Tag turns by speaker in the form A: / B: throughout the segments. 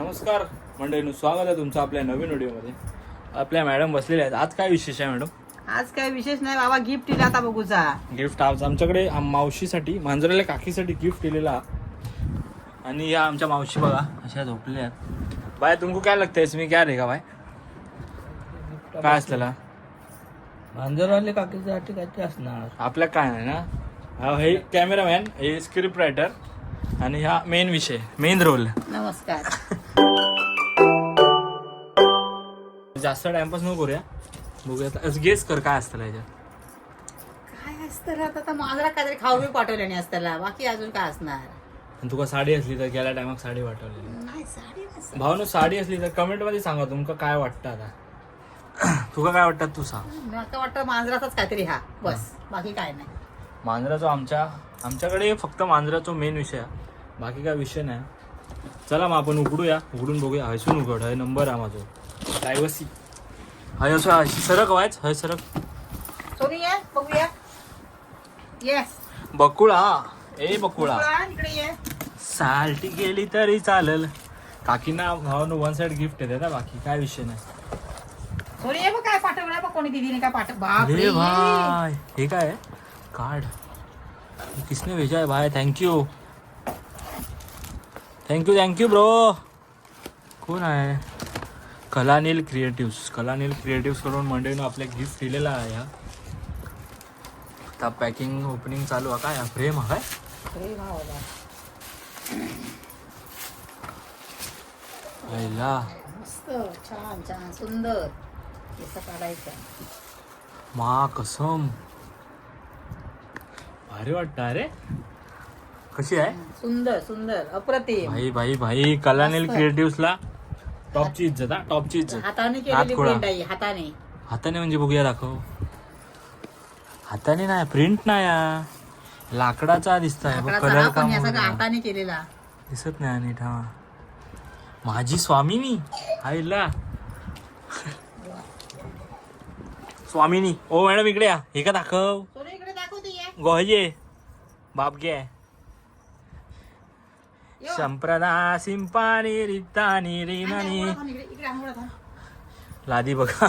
A: नमस्कार. मंडळीनं स्वागत आहे तुमचं आपल्या नवीन व्हिडिओमध्ये. आपल्या मॅडम बसलेल्या आहेत. आज काय विशेष आहे मॅडम?
B: आज काय विशेष नाही बाबा गिफ्ट दिला आता बघूचा
A: गिफ्ट आज आमच्याकडे आम- मावशीसाठी मांजराला काकीसाठी गिफ्ट केलेला आणि या आमच्या मावशी बघा अशा झोपलेल्या आहेत. बाय तुमको काय लागतं इसमें क्या रहेगा बाय? काय असलेला
C: मांजरवाले काकीसाठी काहीतरी असणार.
A: आपल्या काय नाही ना? हा हे कॅमेरामॅन हे स्क्रिप्ट रायटर आणि हा मेन विषय मेन रोल
B: नमस्कार.
A: जास्त टाइमपास नको करूया. बघूया गेस कर काय असतं याच्यात
B: काय असतं आता? माझ्या काहीतरी खाऊ बी पाठवले नाही असताना बाकी अजून काय असणार?
A: आणि तुका साडी असली तर गेल्या टायमाक साडी वाटवलेली
B: नाही. साडी नसेल.
A: भावनो साडी असली तर कमेंटमध्ये सांगा तुमका काय वाटतं आता. तुका काय वाटतं तू सांग.
B: मला वाटतं मांजराचाच काहीतरी हा. बस बाकी काय नाही.
A: मांजराचो आमच्या आमच्याकडे फक्त मांजराचो मेन विषय आहे. बाकी काय विषय नाही. चला मग आपण उघडूया. उघडून बघूया. हयसून उघड. हय नंबर आहे माझो. प्रायव्हसी हय असं हय सरक व्हायच हय सरक.
B: सोनी ये. बघूया. येस
A: बकुळा. ए बकुळा.
B: इकडे ये.
A: साल्टी गेली तरी चालेल. काकीना भावानं वन साइड गिफ्ट येते ना बाकी. काय विषय नाही.
B: ये बघ काय पाठवलं बघ कोणी दिदीने काय पाठव बाप
A: हे काय आहे? कार्ड किसने भेजा है भाई? Thank you thank you thank you bro कोण आहे? कलानील क्रिएटिव्स कलानील क्रिएटिव्सकडून मंडळीनं आपले गिफ्ट दिलेला आहे हा. आता पॅकिंग ओपनिंग चालू आहे. काय फ्रेम हा काय. पहिला
B: छान छान सुंदर. कसं काढायचं.
A: मा कसम. भारी वाटतं अरे. कशी आहे?
B: सुंदर सुंदर अप्रतिम.
A: भाई भाई भाई कलानील
B: मस्त.
A: क्रिएटिव्सला टॉपची इज्जत हा टॉपची इज्जत.
B: हाताने
A: हात
B: केलेली
A: खोळा.
B: प्रिंट आहे हाताने.
A: हाताने म्हणजे बघूया दाखव. हाताने नाही प्रिंट नाही हा. लाकडाचा दिसत आहे
B: लाकडाचा
A: कलर
B: हा
A: काम
B: पण या सगळं
A: वगैरे.
B: हाताने केलेला.
A: दिसत नाही नीट हा. माझी स्वामिनी आईला. स्वामिनी ओ मॅडम इकडे या. हे का दाखव?
B: सोनी इकडे दाखवते ये.
A: गोहये बाप गे
B: यो.
A: संप्रदा सिंपानी रितानी रिनानी. लादी बघा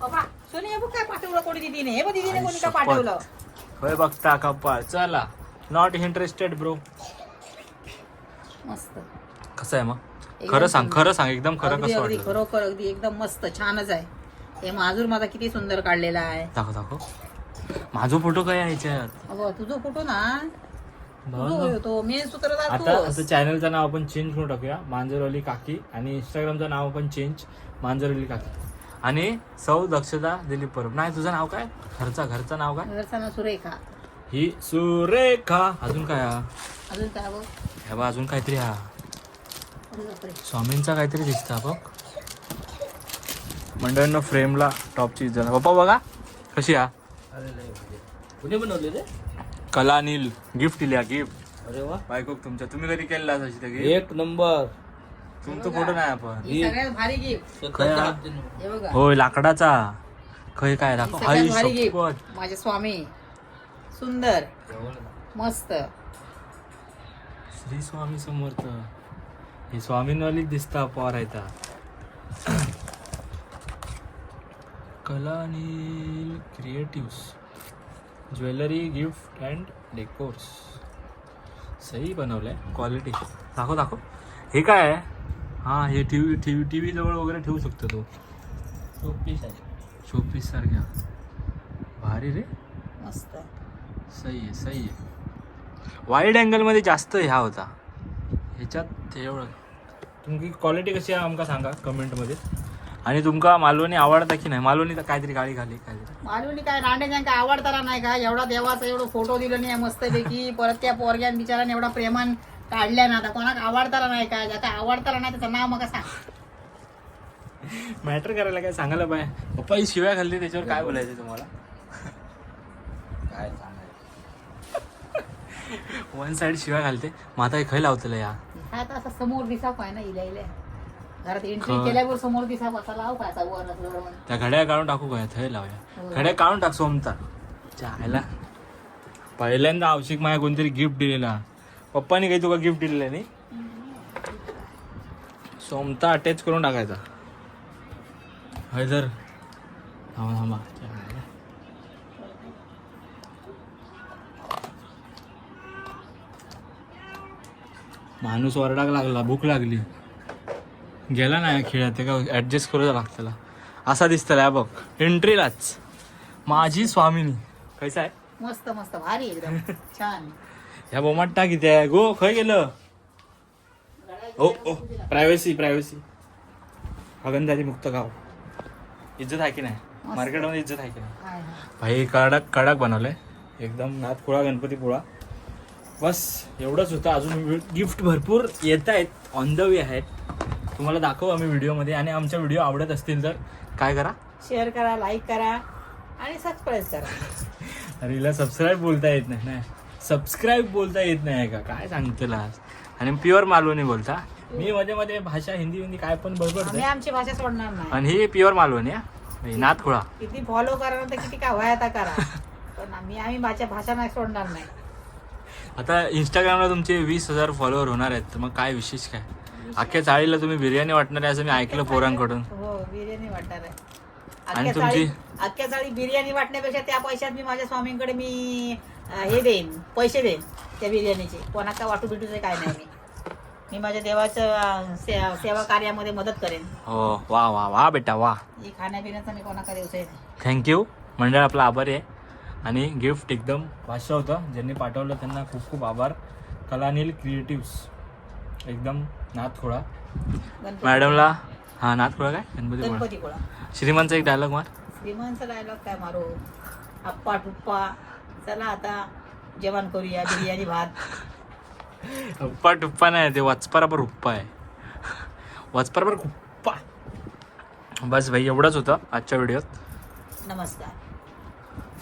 B: बाबा, सोनी बघ काय पाठवलं कोणी दीदीने हे बघ दीदीने
A: आई
B: कोणी काय
A: शपथ.
B: पाठवलं
A: होय बघता कप्पा चला नॉट इंटरेस्टेड ब्रो
B: मस्त
A: कसं आहे मग खरं सांग. खरं सांग एकदम खरं कसं वाटलं
B: खरोखर अगदी एकदम मस्त छानच आहे हे माजूर माझा किती सुंदर काढलेला आहे
A: दाखव दाखव माझा फोटो काय आहे ह्याच्यात
B: अगं तुझं फोटो ना.
A: बघ
B: तो
A: आता चॅनलचं नाव आपण चेंज करून टाकूया. मांजरवली काकी आणि इंस्टाग्रामचं नाव आपण चेंज मांजरवली काकी. आणि सौ दक्षता दिलीप परब. नाही तुझं नाव काय? घरचा घरचं नाव काय?
B: घरचा ना सुरेखा.
A: ही सुरेखा. अजून काय हा?
B: अजून काय बघ?
A: हे बघ अजून काहीतरी हा.
B: अरे बापरे.
A: स्वामींचा काहीतरी दिसता बघ. मंडळांना फ्रेमला टॉपची इज्जत आहे. पप्पा बघा. कशी हा.
C: कुणी बनवले रे
A: कलानील गिफ्ट दिल्या गिफ्ट
C: अरे वा.
A: बायको तुमच्या तुम्ही कधी केलेला गिफ्ट
C: एक नंबर.
A: तुमचं फोटो नाही आपण.
B: ही सगळ्यात भारी गिफ्ट
C: स्वतःच्या हाताने.
B: हे बघा.
A: होय लाकडाचा. खय काय दाखव.
B: सगळ्यात
A: हाय
B: भारी
A: शपथ.
B: गिफ्ट माझे स्वामी. सुंदर. मस्त.
A: श्री स्वामी समर्थ. हे स्वामींवालीच दिसता पॉर आहे Kalanil creatives jewellery gift and decors. सही बनवलंय क्वालिटी. दाखव दाखव. हे काय आहे? हां हे T V T V T V जवळ वगैरे ठेवू शकतो तो.
C: शोपीस आहे.
A: शोपीस सारख्या भारी रे.
B: मस्त
A: सही आहे सही आहे. वाईड अँगलमध्ये जास्त ह्या होता. ह्याच्यात एवढं. तुमची क्वालिटी कशी आहे आमका सांगा कमेंटमध्ये आणि तुमका मालवणी आवडता की नाही? मालवणी तर काहीतरी गाडी घाली काहीतरी.
B: मालवणी काय रांडे काय आवडताना नाही का? एवढा देवाचा एवढं फोटो दिलं नाही मस्त पैकी परत त्या पोरग्यान बिचाराने एवढा प्रेमान काढल्या ना. आता कोणाक आवडताना नाही का ज्याचा आवडताना नाही त्याचं नाव मग सांग.
A: मॅटर करायला काय सांगायला पाहिजे पप्पा ही शिव्या खाल्ली त्याच्यावर काय बोलायचं तुम्हाला?
C: काय सांगायचं?
A: वन साईड शिव्या घालते मग आता हे खय लावतलं या.
B: हा आता असं समोर दिसा पाय ना इल्या इल्या. घरात एंट्री
A: खरं.
B: केल्यावर समोर दिसा असा लाव काय असा वर असं वर म्हणून.
A: त्या घड्या काढून टाकू काय थंय लावूया. घड्या काढून टाक सोमता. चायला पहिल्यांदा आवशिक माझ्या कोणतरी गिफ्ट दिलेला. पप्पानी काही तुका गिफ्ट दिलेलं नाही. सोमता अटॅच करून टाकायचा. हैदर थांबा थांबा. माणूस ओरडाक लागला भूक लागली. गेला नाही खेळात ते का ॲडजस्ट करूचा लागतला असा दिसतला बघ. एंट्रीलाच माझी स्वामिनी. कैसा आहे?
B: मस्त मस्त. भारी एकदम. छान.
A: ह्या बोमात टाक इथे. आहे गो खय गेलं? ओ ओ. प्रायव्हसी प्रायव्हसी हगंदारी मुक्त गाव. इज्जत आहे की नाही? मार्केटमध्ये इज्जत आहे की नाही?
B: हाय, हाय.
A: भाई कडक कडक बनवलंय. एकदम नाथपुळा गणपती पोळा बस एवढंच होतं. अजून गिफ्ट भरपूर येत आहेत. ऑन द वे आहेत. तुम्हाला दाखवू आम्ही व्हिडिओमध्ये आणि आमच्या व्हिडिओ आवडत असतील तर. काय करा?
B: शेअर करा लाईक करा आणि सबस्क्राईब करा.
A: अरे हिला सबस्क्राईब बोलता येत नाही नाही सबस्क्राईब बोलता येत नाही का? काय सांगतो लाज आणि प्युअर मालवणी बोलता? मी मध्ये मध्ये भाषा हिंदी हिंदी काय पण बरोबर
B: आमची भाषा सोडणार नाही.
A: आणि ही प्युअर मालवणी हे? नाथखोळा.
B: किती फॉलो करा तर किती का आता करा. पण आम्ही आम्ही माझ्या भाषा नाही सोडणार नाही.
A: आता इंस्टाग्रामला तुमचे वीस हजार फॉलोअर होणार आहेत तर मग काय विशेष काय? अख्ख्या चाळीला तुम्ही बिर्याणी वाटणार आहे असं मी ऐकलं पोरांकडून.
B: हो बिर्याणी वाटणार आहे.
A: आणि
B: अख्ख्या
A: तुमची-
B: चाळी अख्ख्या चाळी बिर्याणी वाटण्यापेक्षा त्या पैशात मी माझ्या स्वामींकडे मी अं, हे देईन पैसे देईन त्या बिर्याणीचे. कोणाका वाटू बिटूचे काय नाही मी. मी माझ्या देवाचं अं, से- सेवा कार्यामध्ये मदत करेन.
A: हो वा वा वा बेटा वा.
B: ही खाण्यापिण्याचा मी कोणाका देऊच नाही
A: थँक्यू मंडळ आपला आभारी आहे. आणि गिफ्ट एकदम भाषा होतं. ज्यांनी पाठवलं त्यांना खूप खूप आभार. कलानील क्रिएटिव्स एकदम नाथखोळा. मॅडमला हा नाथखोळा काय? गणपती
B: गणपती
A: श्रीमंतचा एक डायलॉग मार.
B: श्रीमंतचा डायलॉग काय मारू? अप्पा टुप्पा. चला आता जेवण करूया बिर्याणी भात.
A: उप्पा टुप्पा नाही ते वचपाराबर उप्पा आहे. वचपाराबर कुप्पा बस भाई एवढंच होतं आजच्या व्हिडिओत
B: नमस्कार.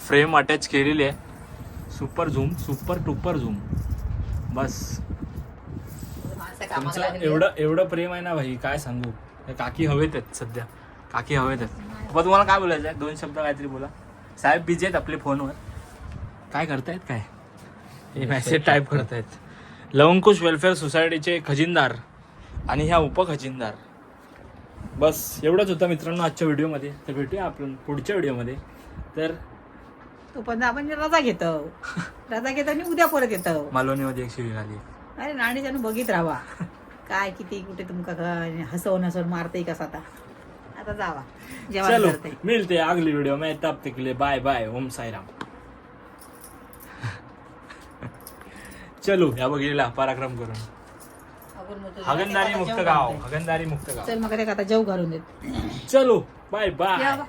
A: फ्रेम अटॅच केलेली आहे. Super zoom super duper zoom बस.
B: कामाला
A: तुमचं
B: लागली.
A: एवढं एवढं प्रेम आहे ना भाई काय सांगू? काकी हवेत आहेत सध्या. काकी हवेत आहेत. पण तुम्हाला काय बोलायचं आहे? दोन शब्द काहीतरी बोला. साहेब बिझी आहेत आपले फोनवर. काय करतायत काय? हे मेसेज टाईप करतायत. लवंकुश वेलफेअर सोसायटीचे खजिनदार आणि ह्या उपखजिनदार. बस एवढंच होतं मित्रांनो आजच्या व्हिडिओमध्ये. तर भेटूया आपण पुढच्या व्हिडिओमध्ये. तर
B: तो पण आपण रजा घेतो रजा घेतो आणि उद्या परत येतो
A: मालवणीमध्ये एक शिवी आली
B: अरे नाणी जाणून बघित राहा काय किती कुठे तुमका हसवून हसवून मारते कसा आता आता जावा.
A: चलो
B: करते
A: मिलते अगली वीडियो में तब तक के लिए बाय बाय ओम साई राम चलो या बघितला पराक्रम करून.
B: आपण
A: हगनदारी मुक्त गाव. हगनदारी मुक्त गाव.
B: चल मग आता जेव घालून देत.
A: चलो बाय बाय
B: या बा.